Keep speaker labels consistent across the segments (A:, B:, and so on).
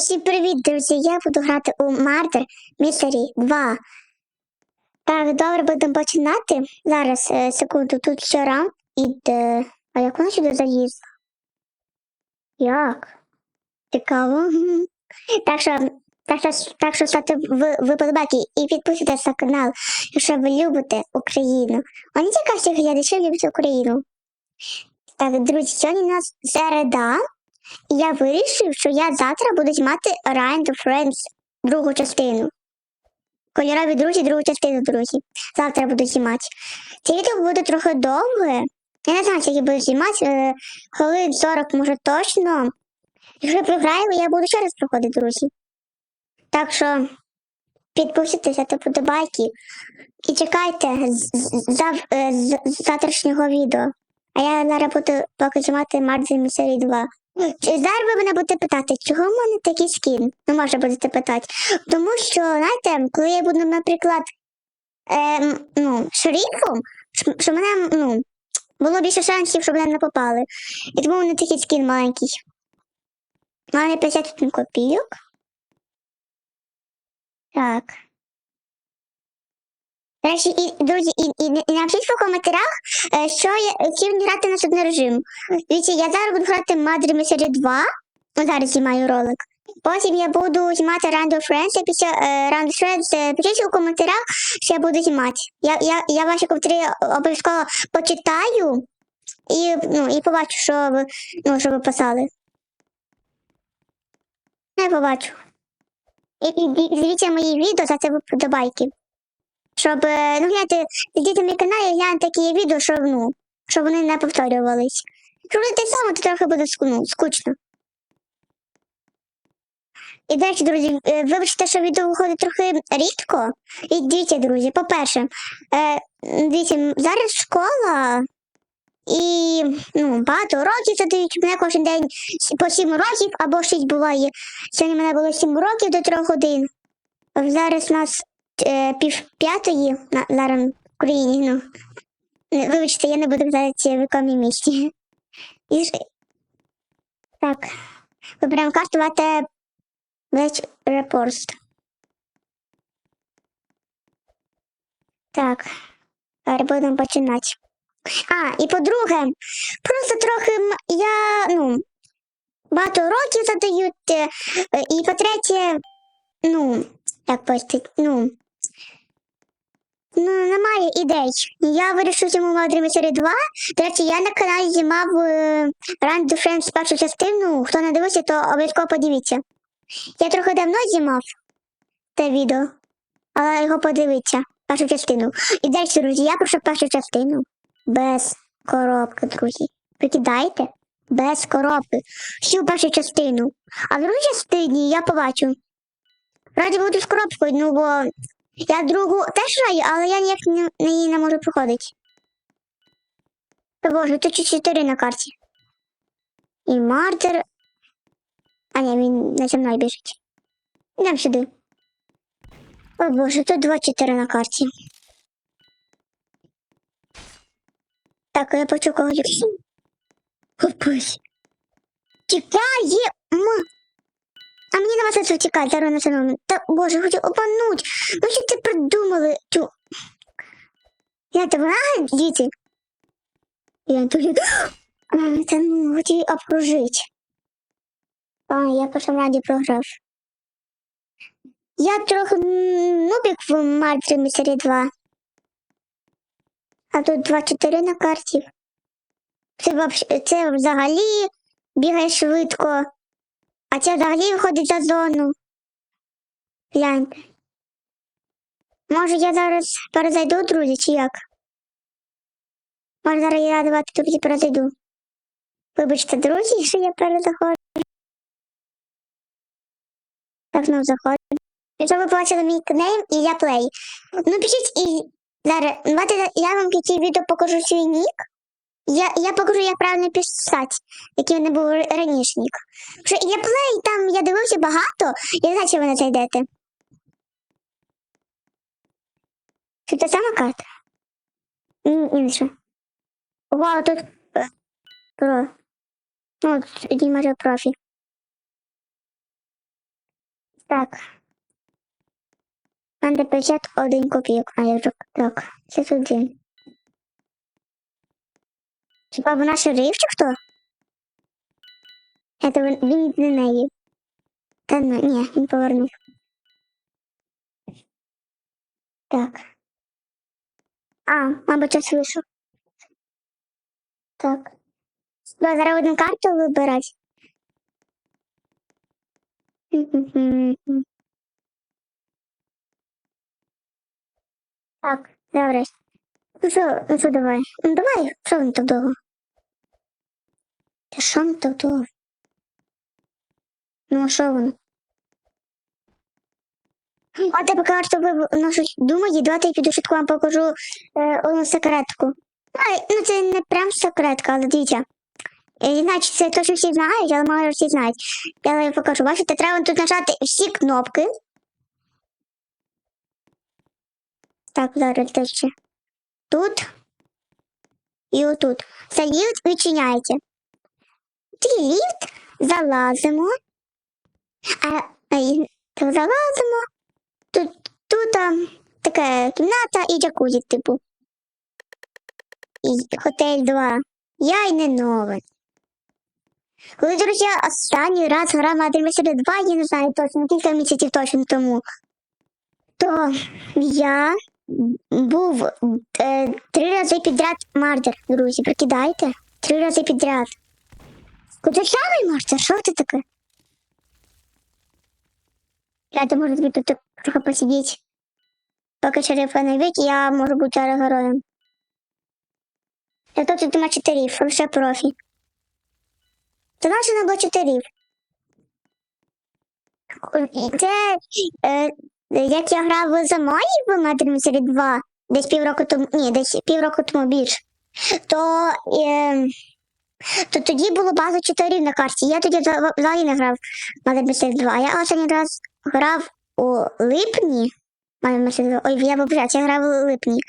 A: Всім привіт, друзі! Я буду грати у Murder Mystery 2. Так, добре, будемо починати. Зараз, е, секунду, тут ще рам іде. А як вона сюди залізла? Як? Цікаво. Так що, так що, так що ставте виподобайки і підписуйтесь на канал, якщо ви любите Україну. А не всіх глядачів люблять Україну. Так, друзі, сьогодні у нас середа. Я вирішив, що я завтра буду знімати Ryan to Friends другу частину. Кольорові друзі, другу частину, друзі. Завтра буду знімати. Це відео буде трохи довге. Я не знаю, скільки буду знімати. Е, хвилин 40, може точно. Якщо програю, я буду ще раз проходити, друзі. Так що підписуйтеся та подобайки. І чекайте зав- е, завтрашнього відео. А я зараз буду поки знімати Марджі серії 2. Чи зараз ви мене будете питати, чого в мене такий скін? Ну, може будете питати. Тому що, знаєте, коли я буду, наприклад, ем, ну, шерифом, що- мене, ну, було більше шансів, щоб мене не попали. І тому мене такий скін маленький. У мене 51 копійок. Так. Речі, і, друзі, і, і, і напишіть в коментарях, е, що я хотів грати на судний режим. Дивіться, я зараз буду грати Mother Mystery 2. Ну, зараз знімаю ролик. Потім я буду знімати Round of Friends, а після е, Round of Friends е, пишіть у коментарях, що я буду знімати. Я, я, я ваші коментарі обов'язково почитаю і, ну, і побачу, що ви, ну, що ви писали. Я побачу. І, і, і дивіться мої відео, за це вподобайки. Щоб, е, ну, гляньте, мій канал і гляньте такі відео, щоб, ну, щоб вони не повторювались. Якщо буде те саме, то трохи буде ну, скучно. І до речі, друзі, е, вибачте, що відео виходить трохи рідко. І дивіться, друзі, по-перше, е, дивіться, зараз школа і ну, багато років задають мене кожен день по 7 років або 6 буває. Сьогодні мене було 7 років до 3 годин. Зараз у нас пів п'ятої на зараз в Україні. Ну. Вибачте, я не буду казати в якому місті. І Так. Вибираємо карту вате Весь репорст. Так. Будемо починати. А, і по-друге, просто трохи я, ну, багато років задають. е, е, І по-третє, ну, як пояснити, ну, ну, немає ідей. Я вирішив цьому Маудрі серії 2. До речі, я на каналі знімав е, Run to Friends першу частину. Хто не дивився, то обов'язково подивіться. Я трохи давно знімав те відео, але його подивіться, першу частину. І далі, друзі, я прошу першу частину без коробки, друзі. Прикидайте, без коробки. Всю першу частину. А в другій частині я побачу. Раді буду з коробкою, ну бо я другу теж граю, але я ніяк не її не можу проходити. Та боже, тут 4 на карті. І мартер. А ні, він зі мною біжить. Йдемо сюди. О боже, тут 2-4 на карті. Так, я почув когось. Капець. Тікає! Ма. А мені нема сенсу втікати, зараз на. Та боже, хочу обмануть. Ну що це придумали? Тю. Я тебе вона діти. Я тут. Та ну, хотів обкружити. А, я по раді програв. Я трохи нубік в Мартрі Місері 2. А тут 2-4 на карті. Це, це взагалі бігає швидко. А це взагалі виходить за зону. Гляньте. Може я зараз перезайду, друзі, чи як? Може зараз я давайте тобі перезайду. Вибачте, друзі, що я перезаходжу. Так, знов заходжу. Якщо ви бачили мій нейм і я плей. Ну пишіть і зараз. Давайте я вам в кінці відео покажу свій нік. Я, я покажу, як правильно писати, який в мене був раніше. Що я плей, там я дивився багато, я знаю, чи ви зайдете. Це та сама карта? Ін- Інша. Вау, тут е, про. Ну, тоді може профі. Так. У мене 51 копійок. А я так. Це туди. Хіба вона шериф чи хто? Это він, він не неї. Та ну, ні, він повернув. Так. А, мабуть, я слышу. Так. Да, зараз одну карту вибирати. Так, добре. Ну що, ну давай? Ну давай, що він так довго? Та що він так довго? Ну, а що воно? А ти поки що ви нашу думаєте, давайте я піду швидко вам покажу е, одну секретку. А, ну це не прям секретка, але дивіться. Я не знаю, чи це точно всі знають, але мало всі знають. Я вам покажу. Бачите, треба тут нажати всі кнопки. Так, зараз ще. Тут і отут. Це ліфт відчиняється. Цей ліфт залазимо. А, а залазимо. Тут, тут там така кімната і джакузі, типу. І готель 2. Я й не нова. Коли, друзі, я останній раз грав на Adventure 2, я не знаю точно, кілька місяців точно тому, то я був е, три рази підряд мардер, друзі, прикидайте. Три рази підряд. Куди мардер? Що це таке? Я то можу тобі тут трохи посидіти. Поки шерифа не вить, я можу бути героєм. Я тут нема чотирів, лише профі. Це наше не було чотирів. Це як я грав зимою в Mystery 2, десь півроку тому, ні, десь півроку тому більше, то, е, то тоді було база чотирів на карті. Я тоді взагалі не грав в Mystery 2. Я останній раз грав у липні. Modern 2. Ой, я вибачаюсь, я грав у липні.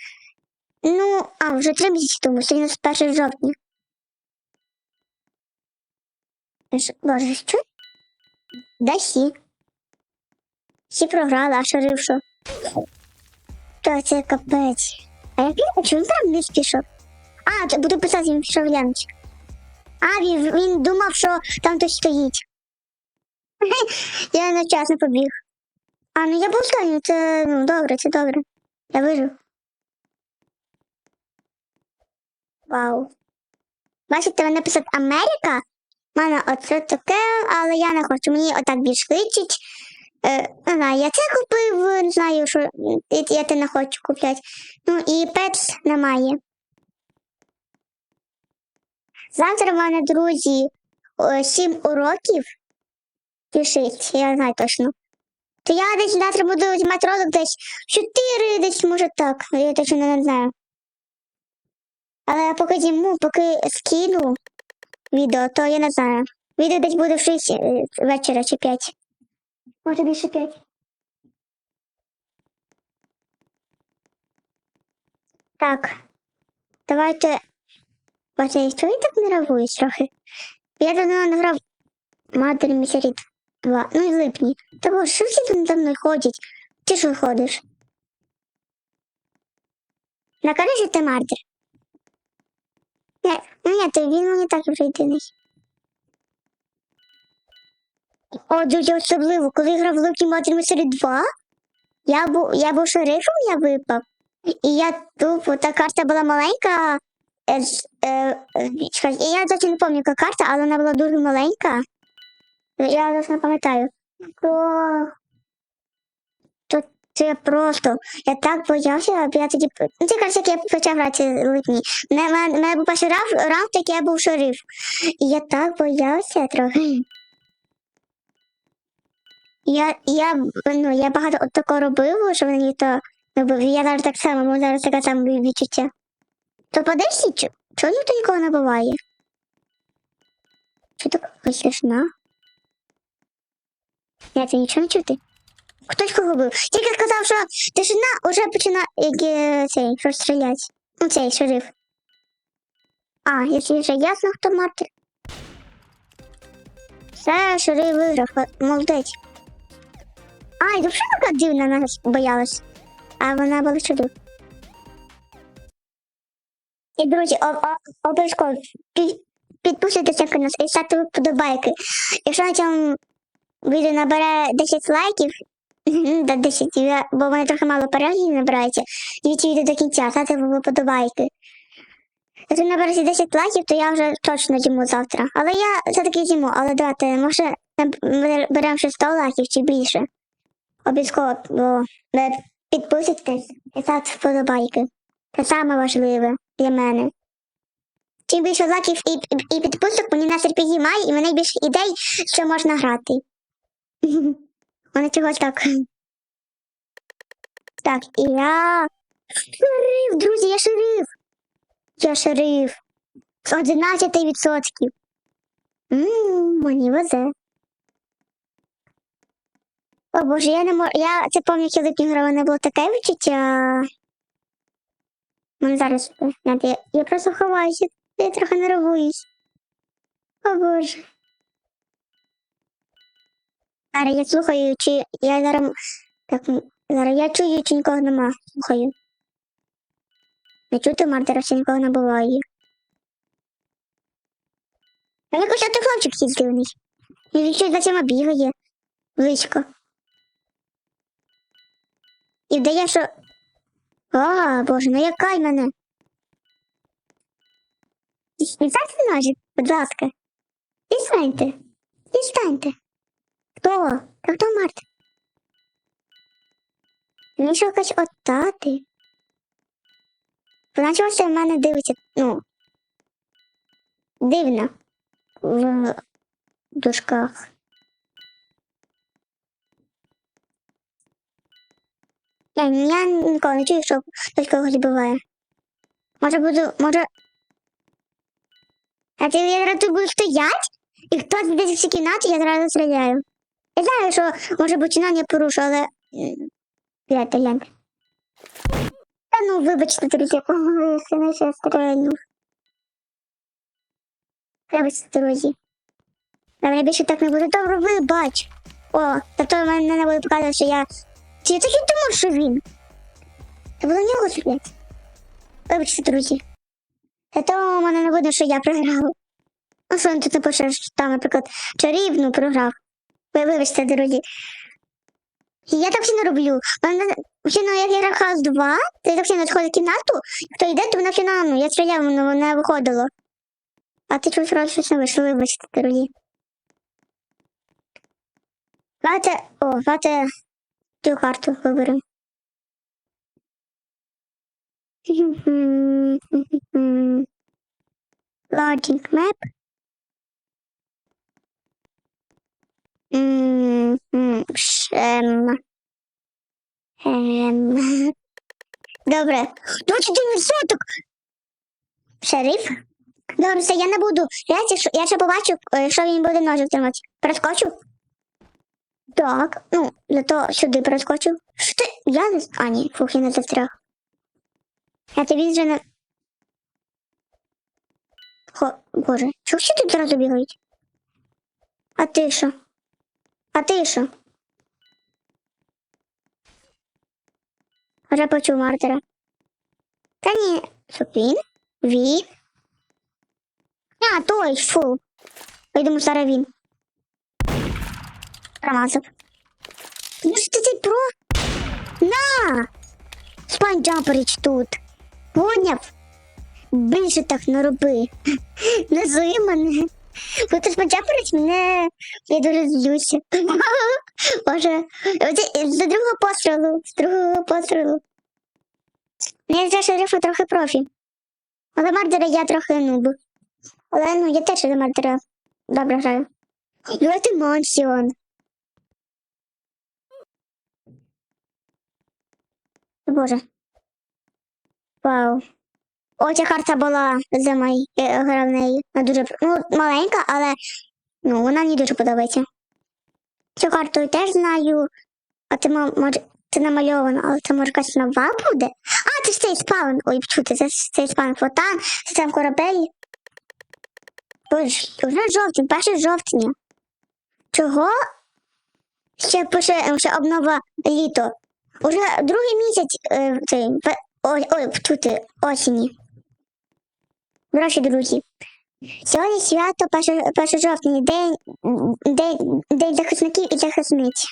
A: Ну, а, вже три місяці тому, сьогодні у нас 1 жовтня. Боже, що? Да. Всі програли, а шериф що? Та це капець. А як він, чому прям не пішов? А, буду писати, він пішов глянуть. А, він, він думав, що там хтось стоїть. Я нечасно побіг. А, ну я був останній, це ну, добре, це добре. Я вижив. Вау. Бачите, вони написать Америка. Мене оце таке, але я не хочу. Мені отак більш личить. Е, не я це купив, не знаю, що я, я те не хочу купляти. Ну і пец немає. Завтра в мене, друзі, о, сім уроків. Пишіть, я знаю точно. То я десь завтра буду знімати ролик десь 4, десь може так. Я точно не знаю. Але я поки зніму, поки скину відео, то я не знаю. Відео десь буде в 6 е, вечора чи 5. Може більше 5. Так. Давайте. Бачите, що я так нервуюсь трохи? Я давно не грав Матері Місяріт 2. Ну і в липні. Та що всі тут за мною ходять? Ти що ходиш? Накажи, що ти мардер. Ні, ну ні, то він мені так вже єдиний. О, дуже особливо, коли грав Лукі Modern Mystery 2, я був, я був шерифом, я випав. І я тупо, та карта була маленька. Е, е, е, чекай, я досі не пам'ятаю, яка карта, але вона була дуже маленька. Я досі не пам'ятаю. То... То це просто. Я так боявся, бо я тоді. Ну, це кажуть, як я почав грати липні. У мене, був перший раунд, раунд, я був шериф. І я так боявся трохи. Я, я, ну, я багато от такого робив, що мені то робив. Я зараз так само, маю зараз таке саме відчуття. То подивися, чо- чого тут нікого не буває? Що так смішно? Ні, це нічого не чути. Хтось кого бив. Тільки сказав, що тишина вже починає е, цей, що стріляти. Ну, цей шериф. А, якщо вже ясно, хто мати. Все, шериф виграв, молодець. А, і взагалі така дивна нас боялась. А вона була чудо. І, друзі, обов'язково пі- підписуйтеся на нас і ставте вподобайки. Якщо на цьому відео набере 10 лайків, до 10, бо в мене трохи мало переглядів набирається, дивіться відео до кінця, ставте вподобайки. Якщо набереться 10 лайків, то я вже точно зіму завтра. Але я все-таки зіму, але давайте, може, беремо ще 100 лайків чи більше. Обов'язково, підписуйтесь і ставте вподобайки. Це саме важливе для мене. Чим більше лайків і, і, і підписок, мені нас підіймає, і мене більше ідей, що можна грати. Мене чогось так. Так, і я. Шериф, друзі, я шериф. Я шериф. З 11%. Ммм, мені везе. О боже, я не можу. Я це пам'ятаю, б грала, не було таке відчуття. Мене зараз. знаєте, Я, я просто ховаюся. Я трохи нервуюсь. О боже. Зараз я слухаю, чи я зараз. Так, зараз я чую, чи нікого нема. Слухаю. Не чути мартера, чи нікого не буває. А якось той хлопчик якийсь. Він щось за цими бігає. Близько. І вдає, що. А, боже, ну якай мене. Дістаньте ножик, будь ласка. Дістаньте. Дістаньте. Хто? Та хто Март? Він що якась отати. Вона чогось в мене дивиться, ну. Дивно. В дужках. Я, я ніколи не чую, що хтось когось буває. Може буду, може. А ти я зараз тут буду стоять, і хтось десь в цій кімнаті, я зразу стріляю. Я знаю, що може бути я порушу, але. Гляньте, гляньте. Та ну, вибачте, друзі, ой, сина ще стрельнув. Вибачте, друзі. Я більше так не буде. Добре, вибач. О, та то мене не буде показувати, що я. Я так і думав, що він? Це було нього стрілять. Вибачте, друзі. Та то в мене не буде, що я програв. Ну, що він тут напише, що там, наприклад, чарівну програв. Ви вибачте, друзі. Я так всі не роблю. У Мене ну, як я грав House 2, то я так не заходить в кімнату, хто йде, то вона фінал, ну, я стріляв, воно не виходило. А ти чогось раз щось не вийшло, вибачте, друзі. Давайте, о, давайте цю карту виберемо. Loading map. М, м, Шем. Ем. Добре. 21 відсоток. Шериф? Добре, все, я не буду. Я, якщо- я ще побачу, е, якщо він буде ножик тримати. Перескочу? Так, ну, зато сюди перескочу. Що ти? Я не... А, ні, фух, я не застряг. Я тобі вже не... Хо, боже, чого всі тут зразу бігають? А ти що? А ти що? Вже почув мартера. Та ні, Супін, Ві. А, той, фу. Я думаю, зараз він. Промазав. Ну що ти про? На! Спанджаперич тут. Поняв? Більше так не роби. Не зуй мене. Бо ти спанджаперич мене. Я дуже злюся. Боже. З другого пострілу. З другого пострілу. Я за шерифа трохи профі. Але мардера я трохи нуб. Але ну я теж за мардера добре граю. Давайте Монсіон. Боже. Вау. О, ця карта була за мої я грав в неї. Вона дуже ну, маленька, але ну, вона мені дуже подобається. Цю карту я теж знаю. А ти може це намальовано, але це може якась нова буде? А, це ж цей спаун. Ой, чути, це ж цей спаун фотан, це там корабель. Боже, вже жовтень, перше жовтня. Чого? ще пише, що обнова літо. Уже другий місяць е, цей, ой, ой, тут е, осені. Гроші, друзі. Сьогодні свято 1, 1 жовтня, день, день, день захисників і захисниць.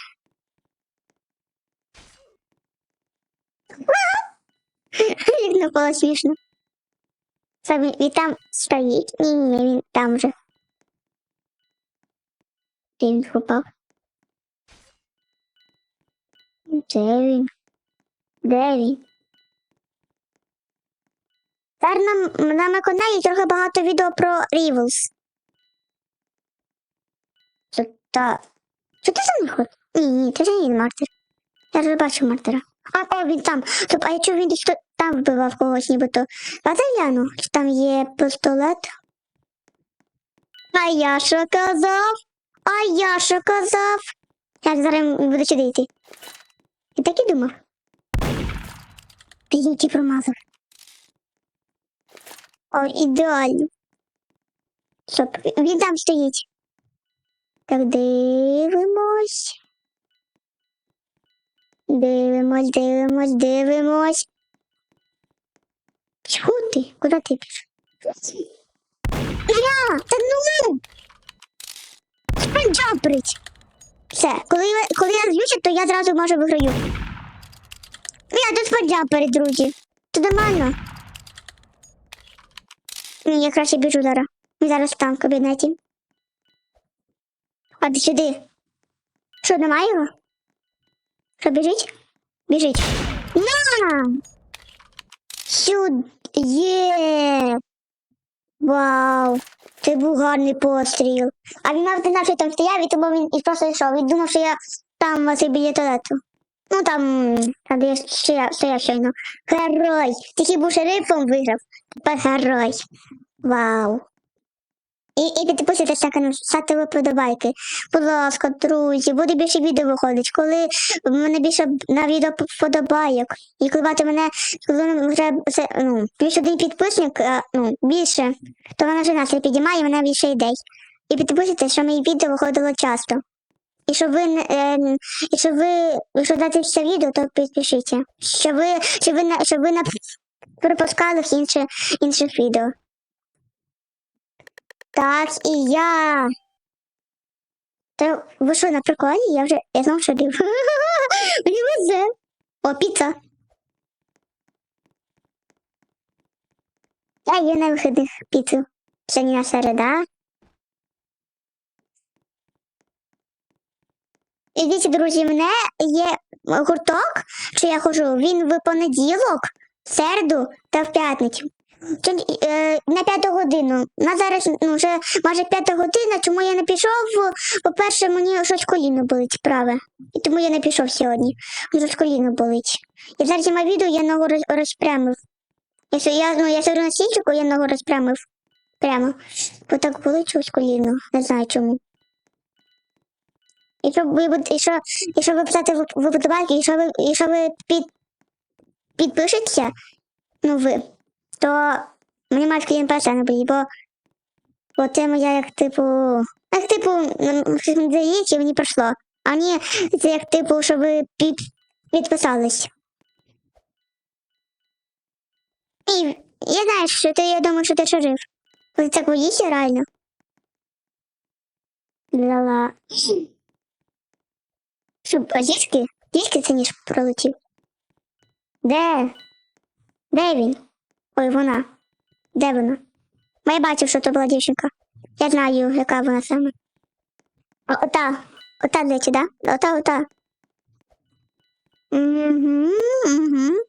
A: Як було смішно. Це він, там стоїть. Ні, ні, він там. Де він впав? Де він? Де він? Зараз на, на каналі трохи багато відео про Rivals. Це та... Що ти за ним Ні, ні, це ж не він Мартер. Я вже бачу Мартера. А, о, він там. Стоп, а я чув, він десь там вбивав когось нібито. А гляну? Чи там є пістолет? А я що казав? А я що казав? Так, зараз буду сюди йти. І так і думав. Ти промазав. О, ідеально. Стоп, він там стоїть. Так, дивимось. Дивимось, дивимось, дивимось. Чого ти? Куди ти пішов? Я! Та ну! Спанджамперить! Все, коли, коли я з'юся, то я зразу може виграю. Я тут спанджамперить, друзі. Це нормально. Ні, я краще біжу зараз. Він зараз там в кабінеті. А сюди. Що, немає його? Що, біжить? Біжить. На! Сюди. Є! Вау! Це був гарний постріл. А він не знав, що там стояв, і тому він і просто йшов. Він думав, що я там вас біля туалету. Ну там, там де я стояв, стояв щойно. Герой! Тільки був шерифом виграв. Тепер герой. Вау. І, і підписуйтесь на канал, ставте виподобайки. Будь ласка, друзі, буде більше відео виходить. Коли мене більше на відео вподобайок. І коли бати мене, коли вже це, ну, більше один підписник, а, ну, більше, то вона вже настрій підіймає, мене більше ідей. І підписуйтесь, що мої відео виходило часто. І щоб ви, не- е, і щоб ви, якщо дати це відео, то підпишіться. Щоб ви, щоб ви, не- щоб ви не пропускали інші, інших відео. Так, і я. Та ви що, на приколі? Я вже я знов шарив. Мені везе. О, піца. Я є на вихідних піцу. Сьогодні на середа. І дивіться, друзі, мене є гурток, що я ходжу, він в понеділок, середу та в п'ятницю. Е, на п'яту годину. На зараз ну, вже майже п'ята година, чому я не пішов? По-перше, мені щось коліно болить праве. І тому я не пішов сьогодні. Щось коліно болить. І зараз знімаю відео, я ногу роз, розпрямив. Якщо я, ну, я сижу на стільчику, я ногу розпрямив. Прямо. Бо так болить щось коліно. Не знаю чому. Якщо ви, якщо, якщо ви писати в в виподобайки, якщо ви, якщо ви під, підпишетеся, ну ви, то мені мають клієнт не буде, бо, бо це моя як типу. Як типу, щось мені здається, мені пройшло. А ні, це як типу, що ви під, підписались. І я знаю, що ти, я думаю, що ти шериф. Ви так боїшся реально? Ла-ла. Що, а дітки? Дітки це ніж пролетів. Де? Де він? Ой, вона. Де вона? Бо Я бачив, що то була дівчинка. Я знаю, яка вона саме. О, ота. Ота речі, да? Ота, ота. Угу, угу.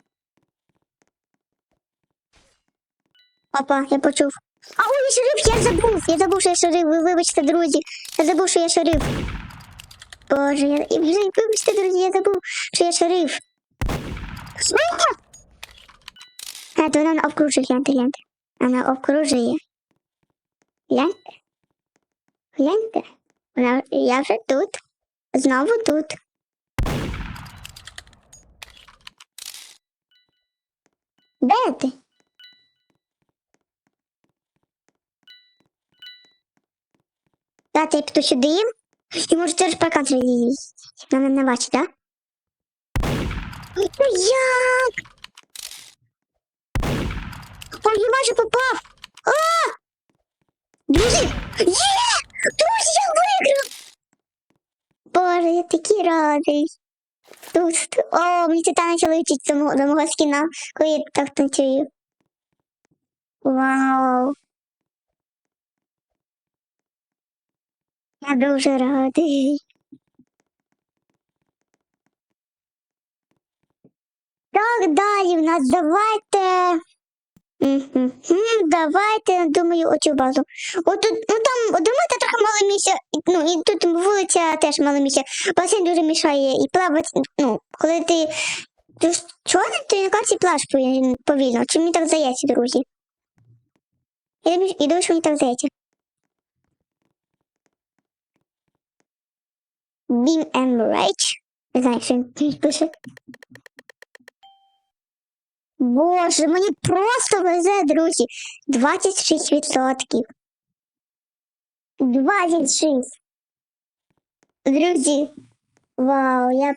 A: Опа, я почув. А ой, я шериф, я забув. Я забув, що я шериф. Ви вибачте, друзі. Я забув, що я шериф. Боже, я... вибачте, друзі, я забув, що я шериф. А, то вона обкружує, гляньте, гляньте. Вона обкружує. Гляньте. Гляньте. Вона, я вже тут. Знову тут. Де ти? Дати я піду сюди. І може теж паркан їздити. Вона не бачить, так? Ну як? Он же майже попав. А! Друзі! Є! Друзі, я виграв! Боже, я такий радий. Тут, о, мені це летить до мого, до мого скіна, коли я так танцюю. Вау. Я дуже радий. Так, далі в нас давайте. М, Давайте, думаю, оцю базу. Отут, ну там, думаєте, трохи мало місця, ну і тут вулиця теж мало місця. Басейн дуже мішає і плавати, ну, коли ти. Чого ти на карті плаваєш повільно-? Чи мені так здається, друзі? Я думаю, що мені так здається. Beam and Rage. Не знаю, що він пише. Боже, мені просто везе, друзі. 26%. 26. Друзі. Вау, я.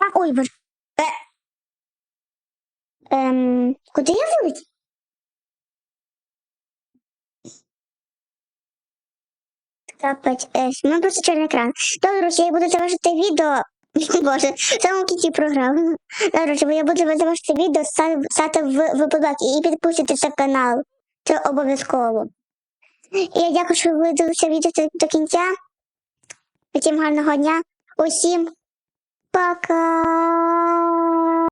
A: А, ой, боже. Е. Ем, куди я вилетів? Капець, ну просто чорний екран. Добре, я буду завершити відео. Боже, в кінці програми. Добре, я буду завершити відео, стати, в випадок і підписуйтесь на канал. Це обов'язково. Я дякую, що ви дивилися відео до кінця. Всім гарного дня. Усім пока.